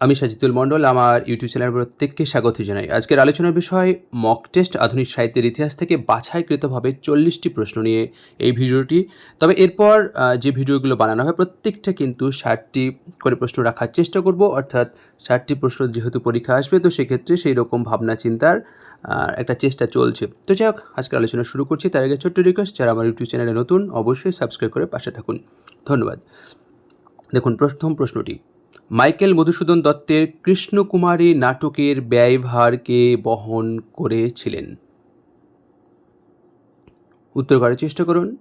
আমি সাজিতুল মণ্ডল, আমার ইউটিউব চ্যানেলের প্রত্যেককে স্বাগত জানাই। আজকের আলোচনার বিষয় মক টেস্ট আধুনিক সাহিত্যের ইতিহাস থেকে বাছাইকৃতভাবে চল্লিশটি প্রশ্ন নিয়ে এই ভিডিওটি। তবে এরপর যে ভিডিওগুলো বানানো হয়, প্রত্যেকটা কিন্তু ষাটটি করে প্রশ্ন রাখার চেষ্টা করব। অর্থাৎ ষাটটি প্রশ্ন যেহেতু পরীক্ষা আসবে, তো সেক্ষেত্রে সেই রকম ভাবনা চিন্তার একটা চেষ্টা চলছে। তো যাই হোক, আজকের আলোচনা শুরু করছি। তার আগে ছোট্ট রিকোয়েস্ট যারা আমার ইউটিউব চ্যানেলে নতুন, অবশ্যই সাবস্ক্রাইব করে পাশে থাকুন। ধন্যবাদ। দেখুন, প্রথম প্রশ্নটি। মাইকেল মধুসূদন দত্তের কৃষ্ণকুমারী নাটকের ব্যয়ভারকে বহন করেছিলেন। উত্তর করার চেষ্টা করুন।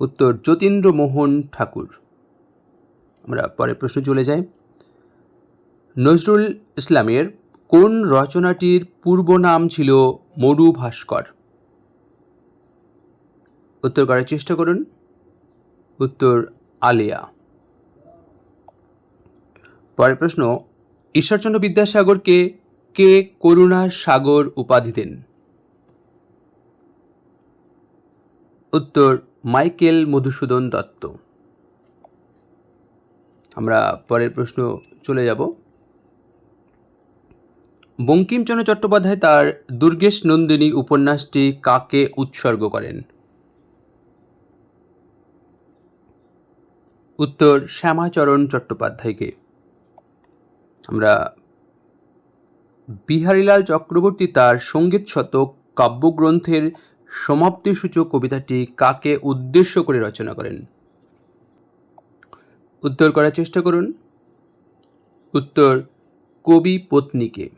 উত্তর যতীন্দ্রমোহন ঠাকুর। আমরা পরের প্রশ্ন চলে যাই। নজরুল ইসলামের কোন রচনাটির পূর্ব নাম ছিল মরু ভাস্কর? উত্তর করার চেষ্টা করুন। উত্তর, আলিয়া। পরের প্রশ্ন, ঈশ্বরচন্দ্র বিদ্যাসাগরকে কে করুণার সাগর উপাধি দেন? উত্তর, মাইকেল মধুসূদন দত্ত। আমরা পরের প্রশ্ন চলে যাব। বঙ্কিমচন্দ্র চট্টোপাধ্যায় তার দুর্গেশ নন্দিনী উপন্যাসটি কাকে উৎসর্গ করেন? উত্তর, শ্যামাচরণ চট্টোপাধ্যায়কে। আমরা বিহারীলাল চক্রবর্তী তার সংগীত শতক কাব্যগ্রন্থের সমাপ্তিসূচক কবিতাটি কাকে উদ্দেশ্য করে রচনা করেন? উত্তর করার চেষ্টা করুন। উত্তর, কবি পত্নীকে।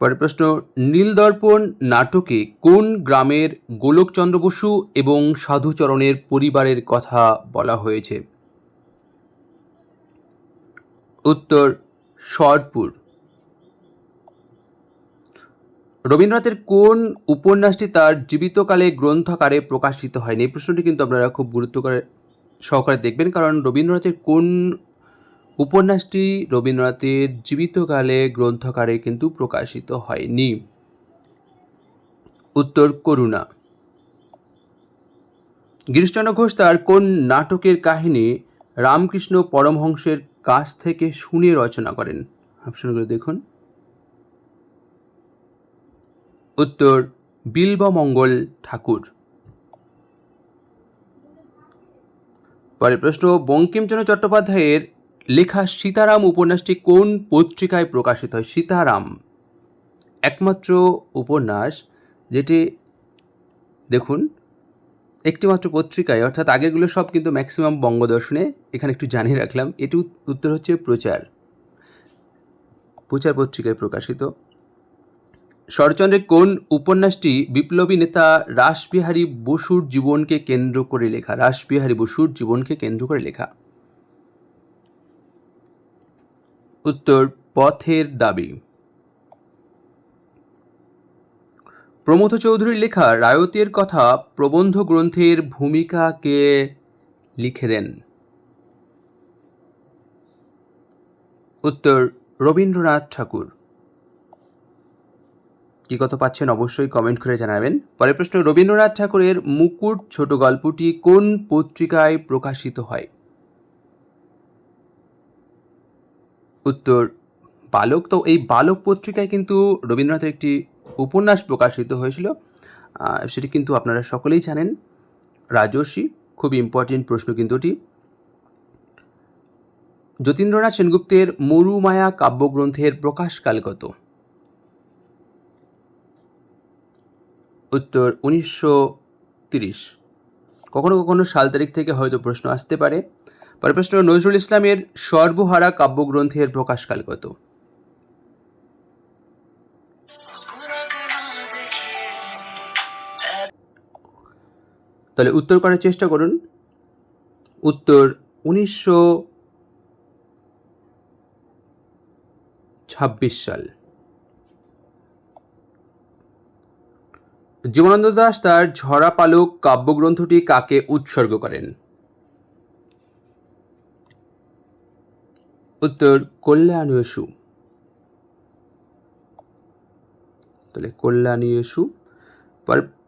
পরের প্রশ্ন, নীলদর্পণ নাটকে কোন গ্রামের গোলকচন্দ্র বসু এবং সাধুচরণের পরিবারের কথা বলা হয়েছে? উত্তর শরপুর রবীন্দ্রনাথের কোন উপন্যাসটি তার জীবিতকালে গ্রন্থাকারে প্রকাশিত হয়নি? এই প্রশ্নটি কিন্তু আপনারা খুব গুরুত্ব করে সহকারে দেখবেন, কারণ রবীন্দ্রনাথের কোন উপন্যাসটি রবীন্দ্রনাথের জীবিতকালে গ্রন্থাকারে কিন্তু প্রকাশিত হয়নি? উত্তর করুণা। গিরিশচন্দ্র ঘোষ তার কোন নাটকের কাহিনী রামকৃষ্ণ পরমহংসের কাছ থেকে শুনে রচনা করেন। অপশনগুলো দেখুন। উত্তর, বিল্বমঙ্গল ঠাকুর। পরের প্রশ্ন, বঙ্কিমচন্দ্র চট্টোপাধ্যায়ের লেখা সীতারাম উপন্যাসটি কোন পত্রিকায় প্রকাশিত হয়? সীতারাম। একমাত্র উপন্যাস যেটি, দেখুন একটিমাত্র পত্রিকায়, অর্থাৎ আগেরগুলো সব কিন্তু ম্যাক্সিমাম বঙ্গদর্শনে, এখানে একটু জানিয়ে রাখলাম, এটি উত্তর হচ্ছে প্রচার। প্রচার পত্রিকায় প্রকাশিত। শরৎচন্দ্রের কোন উপন্যাসটি বিপ্লবী নেতা রাসবিহারী বসুর জীবনকে কেন্দ্র করে লেখা? রাসবিহারী বসুর জীবনকে কেন্দ্র করে লেখা। উত্তর, পথের দাবি। প্রমথ চৌধুরীর লেখা রায়তের কথা প্রবন্ধ গ্রন্থের ভূমিকাকে লিখে দেন? উত্তর, রবীন্দ্রনাথ ঠাকুর। কি কত পাচ্ছেন অবশ্যই কমেন্ট করে জানাবেন। পরের প্রশ্ন, রবীন্দ্রনাথ ঠাকুরের মুকুট ছোট গল্পটি কোন পত্রিকায় প্রকাশিত হয়? উত্তর, বালক। তো এই বালক পত্রিকায় কিন্তু রবীন্দ্রনাথের একটি উপন্যাস প্রকাশিত হয়েছিল সেটি কিন্তু আপনারা সকলেই জানেন। রাজর্ষি, খুব ইম্পর্টেন্ট প্রশ্ন কিন্তু এটি। যতীন্দ্রনাথ সেনগুপ্তের মরুমায়া কাব্যগ্রন্থের প্রকাশকাল কত উত্তর উনিশশো তিরিশ। কখনো কখনো সাল তারিখ থেকে হয়তো প্রশ্ন আসতে পারে। পরের প্রশ্ন, নজরুল ইসলামের সর্বহারা কাব্যগ্রন্থের প্রকাশকাল কত তাহলে উত্তর করার চেষ্টা করুন। উত্তর উনিশশো ছাব্বিশ সাল। জীবনানন্দ দাস তার ঝরা পালক কাব্যগ্রন্থটি কাকে উৎসর্গ করেন? উত্তর কল্যাণীয়সু তাহলে কল্যাণীয়সু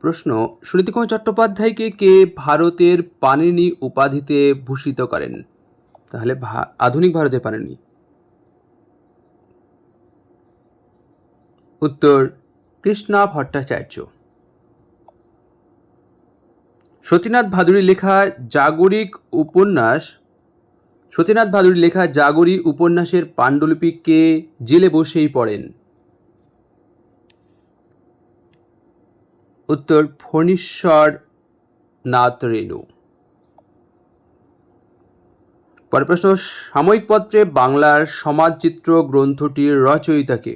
পর প্রশ্ন, সুনীতিকুমার চট্টোপাধ্যায়কে কে ভারতের পাণিনি উপাধিতে ভূষিত করেন? তাহলে আধুনিক ভারতে পারেননি উত্তর, কৃষ্ণা ভট্টাচার্য। সতীনাথ ভাদুরীর লেখা জাগরিক উপন্যাস, সতীনাথ ভাদুরীর লেখা জাগরি উপন্যাসের পাণ্ডুলিপি কে জেলে বসেই পড়েন? উত্তর ফণীশ্বর নাথ রেণু। পরের প্রশ্ন, সাময়িক পত্রে বাংলার সমাজচিত্র গ্রন্থটির রচয়িতাকে।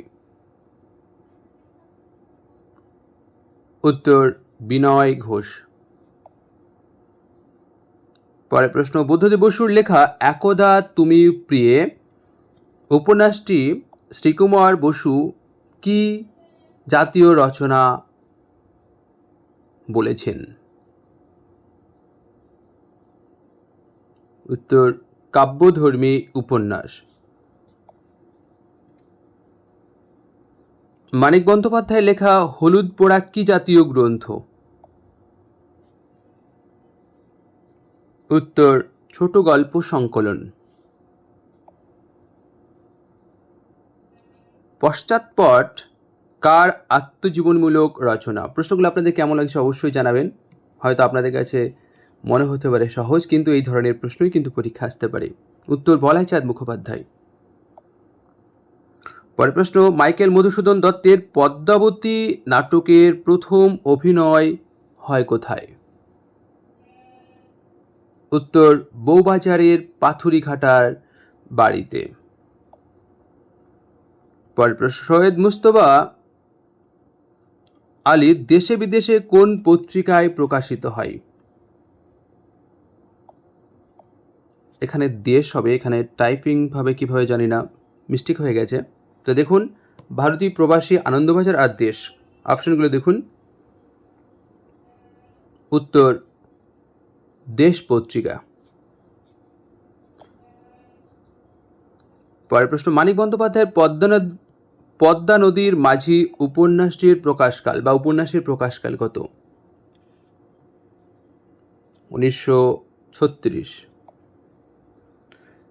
উত্তর, বিনয় ঘোষ। পরের প্রশ্ন, বুদ্ধদেব বসুর লেখা একদা তুমি প্রিয়ে, উপন্যাসটি শ্রীকুমার বসু কি জাতীয় রচনা বলেছেন। উত্তর, কাব্যধর্মী উপন্যাস। মানিক বন্দ্যোপাধ্যায় লেখা হলুদ পোড়া কি জাতীয় গ্রন্থ? উত্তর, ছোট গল্প সংকলন। পশ্চাৎপট কার আত্মজীবনমূলক রচনা? প্রশ্নগুলো আপনাদের কেমন লাগছে অবশ্যই জানাবেন। হয়তো আপনাদের কাছে মনে হতে পারে সহজ, কিন্তু এই ধরনের প্রশ্নই কিন্তু পরীক্ষা আসতে পারে। উত্তর বলাই চাঁদ মুখোপাধ্যায়। পরের প্রশ্ন, মাইকেল মধুসূদন দত্তের পদ্মাবতী নাটকের প্রথম অভিনয় হয় কোথায়? উত্তর বৌবাজারের পাথুরিঘাটার বাড়িতে। পরের প্রশ্ন, সৈয়দ মুস্তফা আলী দেশে বিদেশে কোন পত্রিকায় প্রকাশিত হয়? এখানে দেশ হবে, এখানে টাইপিং ভাবে কীভাবে জানি না মিস্টেক হয়ে গেছে। তো দেখুন ভারতীয় প্রবাসী আনন্দবাজার আর দেশ। অপশনগুলো দেখুন। উত্তর, দেশ পত্রিকা। পরের প্রশ্ন, মানিক বন্দ্যোপাধ্যায়ের পদ্মা নদ- পদ্মা নদীর মাঝি উপন্যাসটির প্রকাশকাল বা উপন্যাসের প্রকাশকাল কত? উনিশশো ছত্রিশ।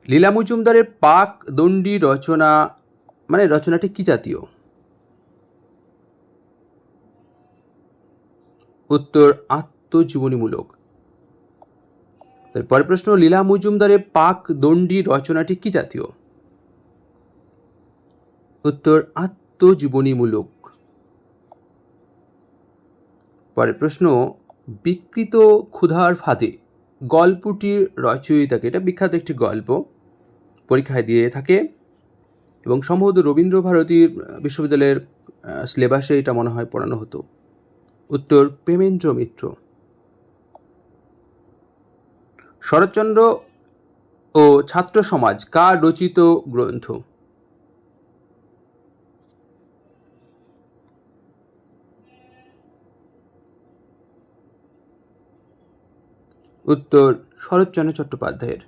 লীলা মজুমদারের পাক দণ্ডী রচনা মানে রচনাটি কি জাতীয়? উত্তর আত্মজীবনীমূলক। পরের প্রশ্ন, লীলা মজুমদারের পাক দণ্ডী রচনাটি কি জাতীয়? উত্তর আত্মজীবনীমূলক। পরের প্রশ্ন, বিকৃত ক্ষুধার ফাঁদে গল্পটির রচয়িতাকে এটা বিখ্যাত একটি গল্প, পরীক্ষায় দিয়ে থাকে এবং সম্ভবত রবীন্দ্র ভারতীর বিশ্ববিদ্যালয়ের সিলেবাসে এটা মনে হয় পড়ানো হতো। উত্তর, প্রেমেন্দ্র মিত্র। শরৎচন্দ্র ও ছাত্র সমাজ, কার রচিত গ্রন্থ? উত্তর শরৎচন্দ্র চট্টোপাধ্যায়ের।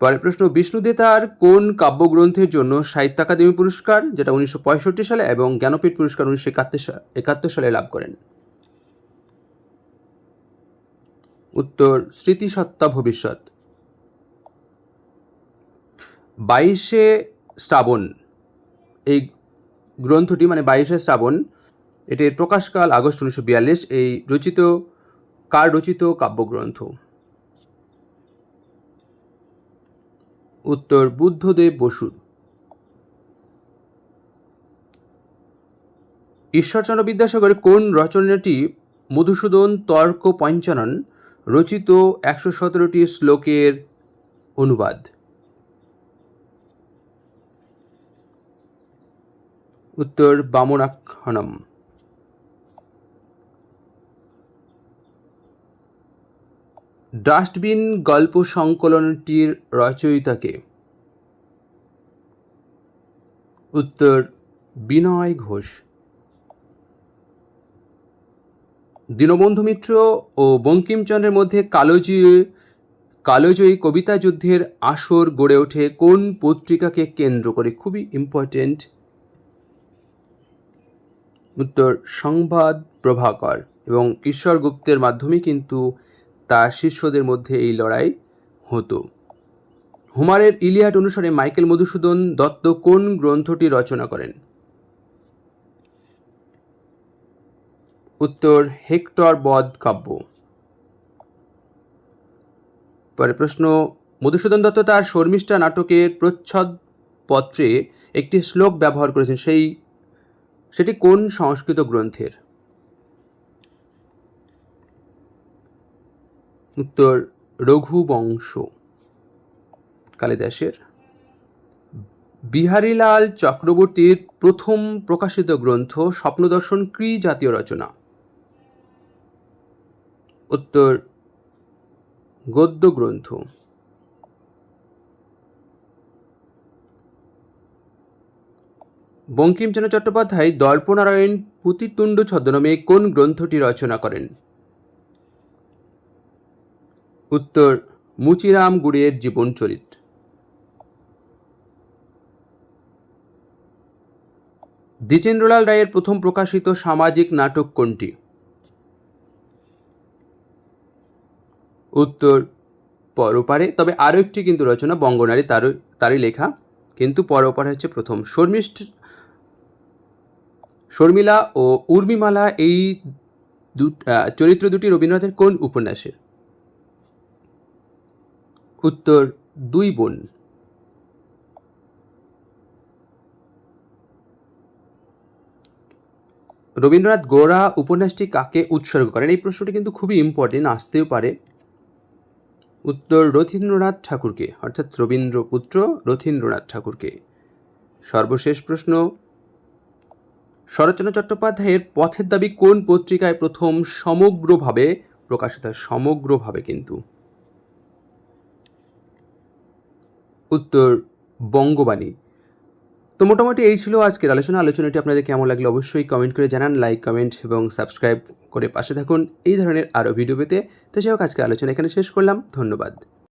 পরের প্রশ্ন বিষ্ণুদে তার কোন কাব্যগ্রন্থের জন্য সাহিত্য একাডেমি পুরস্কার, যেটা উনিশশো পঁয়ষট্টি সালে এবং জ্ঞানপীঠ পুরস্কার উনিশশো একাত্তর একাত্তর সালে লাভ করেন? উত্তর, স্মৃতিসত্তা ভবিষ্যৎ। বাইশে শ্রাবণ, এই গ্রন্থটি মানে বাইশে শ্রাবণ, এটির প্রকাশকাল আগস্ট উনিশশো বিয়াল্লিশ, এই রচিত কার রচিত কাব্যগ্রন্থ। উত্তর বুদ্ধদেব বসুর ঈশ্বরচন্দ্র বিদ্যাসাগরের কোন রচনাটি মধুসূদন তর্ক পঞ্চানন রচিত একশো সতেরোটি শ্লোকের অনুবাদ? উত্তর বামনাক্ষণম ডাস্টবিন গল্প সংকলনটির রচয়িতাকে। উত্তর, বিনয় ঘোষ। দীনবন্ধু মিত্র ও বঙ্কিমচন্দ্রের মধ্যে কালোজি কালোজয়ী কবিতা যুদ্ধের আসর গড়ে ওঠে কোন পত্রিকাকে কেন্দ্র করে? খুবই ইম্পর্টেন্ট উত্তর, সংবাদ প্রভাকর এবং কিশোর গুপ্তের মাধ্যমে কিন্তু তার শিষ্যদের মধ্যে এই লড়াই হতো। হুমারের ইলিয়াড অনুসারে মাইকেল মধুসূদন দত্ত কোন গ্রন্থটি রচনা করেন? উত্তর, হেক্টর বধ কাব্য। পরে প্রশ্ন, মধুসূদন দত্ত তার শর্মিষ্ঠা নাটকের প্রচ্ছদ পত্রে একটি শ্লোক ব্যবহার করেছেন, সেই, সেটি কোন সংস্কৃত গ্রন্থের? উত্তর, রঘুবংশ। কালিদাসের বিহারীলাল চক্রবর্তীর প্রথম প্রকাশিত গ্রন্থ স্বপ্নদর্শন ক্রি জাতীয় রচনা? উত্তর গদ্য গ্রন্থ বঙ্কিমচন্দ্র চট্টোপাধ্যায় দর্পনারায়ণ পুতিতুণ্ড ছদ্মনামে কোন গ্রন্থটি রচনা করেন? উত্তর মুচিরাম গুড়ের জীবন চরিত। দ্বিজেন্দ্রলাল রায়ের প্রথম প্রকাশিত সামাজিক নাটক কোনটি? উত্তর, পরপারে, তবে আরও একটি কিন্তু রচনা, বঙ্গনারী তারও তারই লেখা, কিন্তু পরপারে হচ্ছে প্রথম। শর্মিষ্ঠ, শর্মিলা ও উর্মিমালা এই চরিত্র দুটি রবীন্দ্রনাথের কোন উপন্যাসের? উত্তর দুই বোন। রবীন্দ্রনাথ গোরা উপন্যাসটি কাকে উৎসর্গ করেন? এই প্রশ্নটি কিন্তু খুবই ইম্পর্টেন্ট আসতেও পারে। উত্তর রথীন্দ্রনাথ ঠাকুরকে, অর্থাৎ রবীন্দ্রপুত্র রথীন্দ্রনাথ ঠাকুরকে। সর্বশেষ প্রশ্ন, শরৎচন্দ্র চট্টোপাধ্যায়ের পথের দাবি কোন পত্রিকায় প্রথম সমগ্রভাবে প্রকাশিত সমগ্রভাবে কিন্তু। উত্তর বঙ্গবাণী। তো মোটামুটি এই ছিল আজকের আলোচনা। আলোচনাটি আপনাদের কেমন লাগল অবশ্যই কমেন্ট করে জানান লাইক কমেন্ট এবং সাবস্ক্রাইব করে পাশে থাকুন। এই ধরনের আরও ভিডিও পেতে। তো যাই হোক আজকে আলোচনা এখানে শেষ করলাম। ধন্যবাদ।